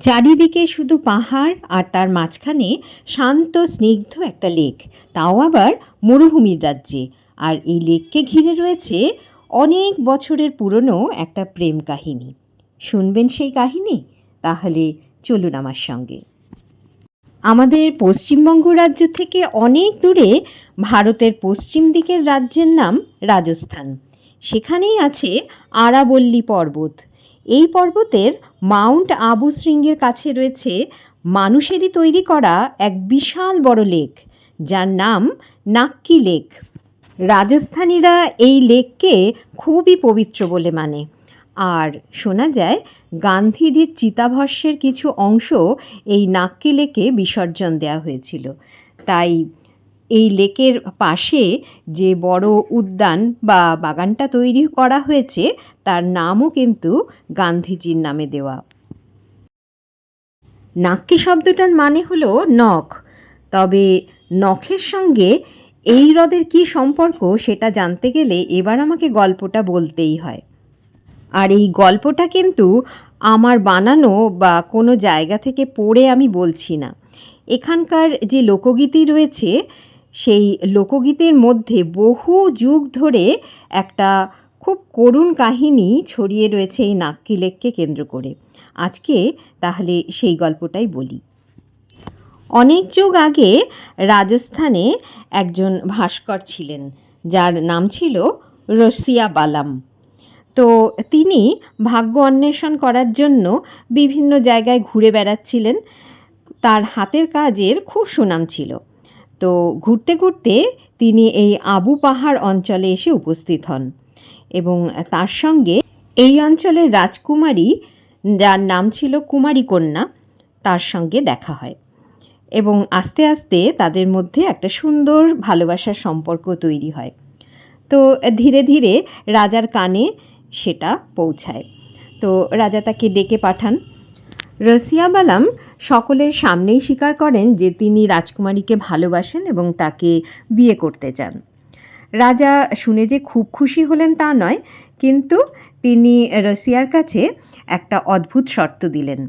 চারিদিকে শুধু পাহাড় আর তার মাঝখানে শান্ত, স্নিগ্ধ একটা লেক। তাও আবার মরুভূমির রাজ্যে। আর এই লেককে ঘিরে রয়েছে অনেক বছরের পুরনো একটা প্রেম কাহিনী। শুনবেন সেই কাহিনী? তাহলে চলুন আমার সঙ্গে। আমাদের পশ্চিমবঙ্গ রাজ্য থেকে অনেক দূরে ভারতের পশ্চিম দিকের রাজ্যের নাম রাজস্থান। সেখানেই আছে আরাবল্লী পর্বত। এই পর্বতের মাউন্ট আবু শৃঙ্গের কাছে রয়েছে মানুষেরই তৈরি করা এক বিশাল বড় লেক, যার নাম নাক্কি লেক। রাজস্থানীরা এই লেককে খুবই পবিত্র বলে মানে। আর শোনা যায়, গান্ধীজির চিতাভস্যের কিছু অংশ এই নাক্কি লেকে বিসর্জন দেওয়া হয়েছিল। তাই এই লেকের পাশে যে বড় উদ্যান বা বাগানটা তৈরি করা হয়েছে, তার নামও কিন্তু গান্ধীজির নামে দেওয়া। নাক্কি শব্দটার মানে হলো নখ। তবে নখের সঙ্গে এই হ্রদের কী সম্পর্ক সেটা জানতে গেলে এবার আমাকে গল্পটা বলতেই হয়। আর এই গল্পটা কিন্তু আমার বানানো বা কোনো জায়গা থেকে পড়ে আমি বলছি না। এখানকার যে লোকগীতি রয়েছে সেই লোকগীতের মধ্যে বহু যুগ ধরে একটা খুব করুণ কাহিনী ছড়িয়ে রয়েছে এই নাক্কি লেককে কেন্দ্র করে। আজকে তাহলে সেই গল্পটাই বলি। অনেক যুগ আগে রাজস্থানে একজন ভাস্কর ছিলেন, যার নাম ছিল রসিয়া বালাম। তো তিনি ভাগ্য অন্বেষণ করার জন্য বিভিন্ন জায়গায় ঘুরে বেড়াচ্ছিলেন। তার হাতের কাজের খুব সুনাম ছিল। তো ঘুরতে ঘুরতে তিনি এই আবু পাহাড় অঞ্চলে এসে উপস্থিত হন এবং তার সঙ্গে এই অঞ্চলের রাজকুমারী, যার নাম ছিল কুমারী কন্যা, তার সঙ্গে দেখা হয় এবং আস্তে আস্তে তাদের মধ্যে একটা সুন্দর ভালোবাসার সম্পর্ক তৈরি হয়। তো ধীরে ধীরে রাজার কানে সেটা পৌঁছায়। তো রাজা তাকে ডেকে পাঠান রসিয়া বালাম সকলের সামনেই স্বীকার করেন যে তিনি রাজকুমারীকে ভালোবাসেন এবং তাকে বিয়ে করতে চান। রাজা শুনে যে খুব খুশি হলেন তা নয়, কিন্তু তিনি রসিয়ার কাছে একটা অদ্ভুত শর্ত দিলেন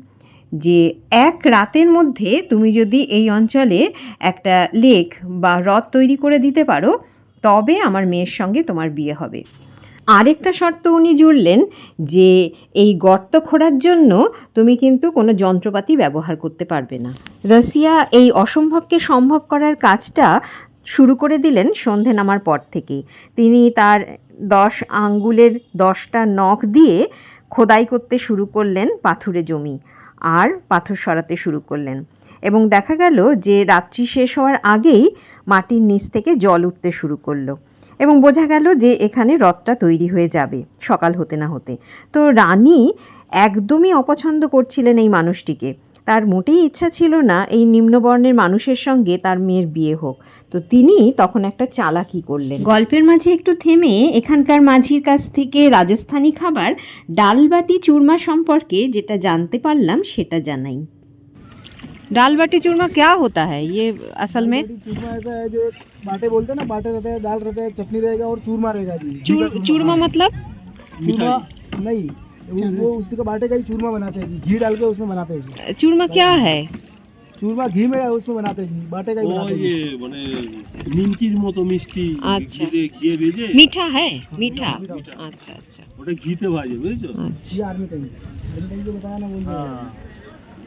যে এক রাতের মধ্যে তুমি যদি এই অঞ্চলে একটা লেক বা হ্রদ তৈরি করে দিতে পারো, তবে আমার মেয়ের সঙ্গে তোমার বিয়ে হবে। আরেকটা শর্ত উনি জুড়লেন যে এই গর্ত খোঁড়ার জন্য তুমি কিন্তু কোনো যন্ত্রপাতি ব্যবহার করতে পারবে না। রাশিয়া এই অসম্ভবকে সম্ভব করার কাজটা শুরু করে দিলেন সন্ধে নামার পর থেকে। তিনি তার দশ আঙ্গুলের দশটা নখ দিয়ে খোদাই করতে শুরু করলেন পাথুরে জমি আর পাথর সরাতে শুরু করলেন। এবং দেখা গেল যে রাত্রি শেষ হওয়ার আগেই মাটির নিচ থেকে জল উঠতে শুরু করল এবং বোঝা গেল যে এখানে রথটা তৈরি হয়ে যাবে সকাল হতে না হতে। তো রানী একদমই অপছন্দ করছিলেন এই মানুষটিকে। তার মোটেই ইচ্ছা ছিল না এই নিম্নবর্ণের মানুষের সঙ্গে তার মেয়ের বিয়ে হোক। তো তিনি তখন একটা চালাকি করলেন। গল্পের মাঝে একটু থেমে এখানকার মাঝির কাছ থেকে রাজস্থানী খাবার, ডালবাটি চুরমা সম্পর্কে যেটা জানতে পারলাম সেটা জানাই। दाल बाटी चूरमा क्या होता है ये असल में दाल बाटी चूरमा ऐसा है जो बाटे बोलते हैं ना बाटे रहते हैं दाल रहता है चटनी रहेगा और चूरमा रहेगा जी चूर चूरमा मतलब चूरमा नहीं उस- वो उसी का बाटे का ही चूरमा बनाते हैं जी घी डाल के उसमें बनाते हैं जी चूरमा क्या है चूरमा घी में उसमें बनाते हैं जी बाटे का ही ও बनाते हैं ইয়ে जी। মানে নিমকির মতো মিষ্টি আচ্ছা। ঘিরে ঘিয়ে ভেজে मीठा है मीठा मीठा। अच्छा अच्छा ওটা ঘিতে ভাজে বুঝেছো अच्छा ये आर्मी टैंक आर्मी टैंक जो बताया ना वो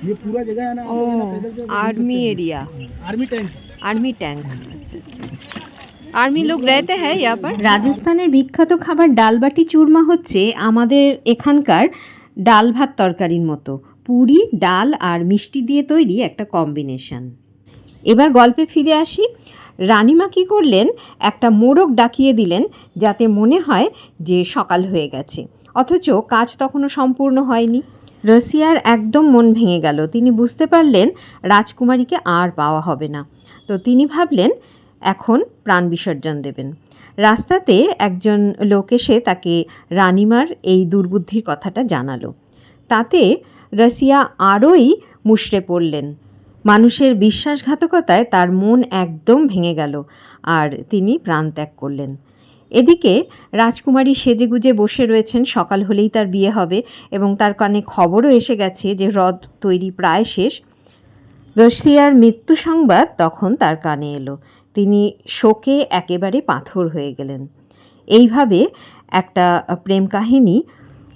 ये হ্যাঁ ये पूरा जगह है ना हम लोग है ना पैदल से ओ घूम आर्मी सकते हैं। Area army tank army tank अच्छा अच्छा আর্মি লোক रहते हैं यहाँ पर রাজস্থানের বিখ্যাত খাবার ডালবাটি চুরমা হচ্ছে আমাদের এখানকার ডাল ভাত তরকারির মতো পুরি ডাল আর মিষ্টি দিয়ে তৈরি একটা কম্বিনেশন এবার গল্পে ফিরে আসি রানিমা কী করলেন একটা মোড়ক ডাকিয়ে দিলেন যাতে মনে হয় যে সকাল হয়ে গেছে অথচ কাজ তখনও সম্পূর্ণ হয়নি রসিয়ার একদম মন ভেঙে গেল। তিনি বুঝতে পারলেন রাজকুমারীকে আর পাওয়া হবে না। তো তিনি ভাবলেন, এখন প্রাণ বিসর্জন দেবেন। রাস্তাতে একজন লোক এসে তাকে, রানিমার এই দুর্বুদ্ধির কথাটা জানালো। তাতে রসিয়া আরোই মুষড়ে পড়লেন। মানুষের বিশ্বাসঘাতকতায় তার মন একদম ভেঙে গেল আর তিনি প্রাণ ত্যাগ করলেন। এদিকে রাজকুমারী সেজেগুজে বসে রয়েছেন, সকাল হলেই তার বিয়ে হবে এবং তার কানে খবরও এসে গেছে যে হ্রদ তৈরি প্রায় শেষ। রশিয়ার মৃত্যু সংবাদ তখন তার কানে এলো। তিনি শোকে একেবারে পাথর হয়ে গেলেন। এইভাবে একটা প্রেম কাহিনী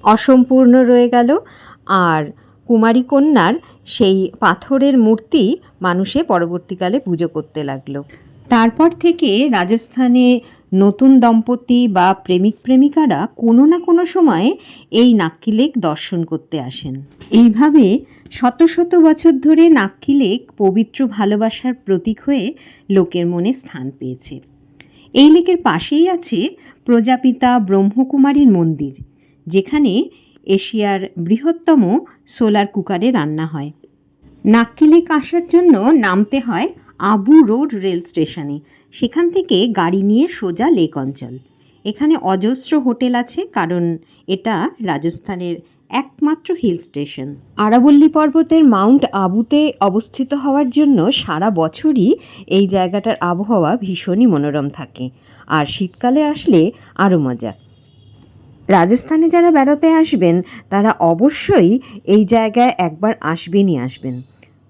অসম্পূর্ণ রয়ে গেল আর কুমারী কন্যার সেই পাথরের মূর্তি মানুষে পরবর্তীকালে পুজো করতে লাগল। তারপর থেকে রাজস্থানে নতুন দম্পতি বা প্রেমিক প্রেমিকারা কোনো না কোনো সময়ে এই নাক্কি লেক দর্শন করতে আসেন। এইভাবে শত শত বছর ধরে নাক্কি লেক পবিত্র ভালোবাসার প্রতীক হয়ে লোকের মনে স্থান পেয়েছে। এই লেকের পাশেই আছে প্রজাপিতা ব্রহ্মকুমারীর মন্দির, যেখানে এশিয়ার বৃহত্তম সোলার কুকারে রান্না হয়। নাক্কি লেক আসার জন্য নামতে হয় আবু রোড রেল স্টেশনে। সেখান থেকে গাড়ি নিয়ে সোজা লেক অঞ্চল। এখানে অজস্র হোটেল আছে, কারণ এটা রাজস্থানের একমাত্র হিল স্টেশন। আরাবল্লী পর্বতের মাউন্ট আবুতে অবস্থিত হওয়ার জন্য সারা বছরই এই জায়গাটার আবহাওয়া ভীষণই মনোরম থাকে। আর শীতকালে আসলে আরও মজা। রাজস্থানে যারা বেড়াতে আসবেন, তারা অবশ্যই এই জায়গায় একবার আসবেনই আসবেন।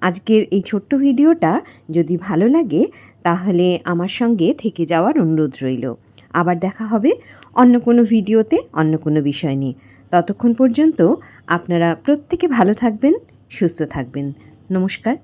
আজকের এই ছোট্ট ভিডিওটা যদি ভালো লাগে, তাহলে আমার সঙ্গে থেকে যাওয়ার অনুরোধ রইল। আবার দেখা হবে অন্য কোনো ভিডিওতে অন্য কোনো বিষয় নিয়ে। ততক্ষণ পর্যন্ত আপনারা প্রত্যেকে ভালো থাকবেন, সুস্থ থাকবেন। নমস্কার।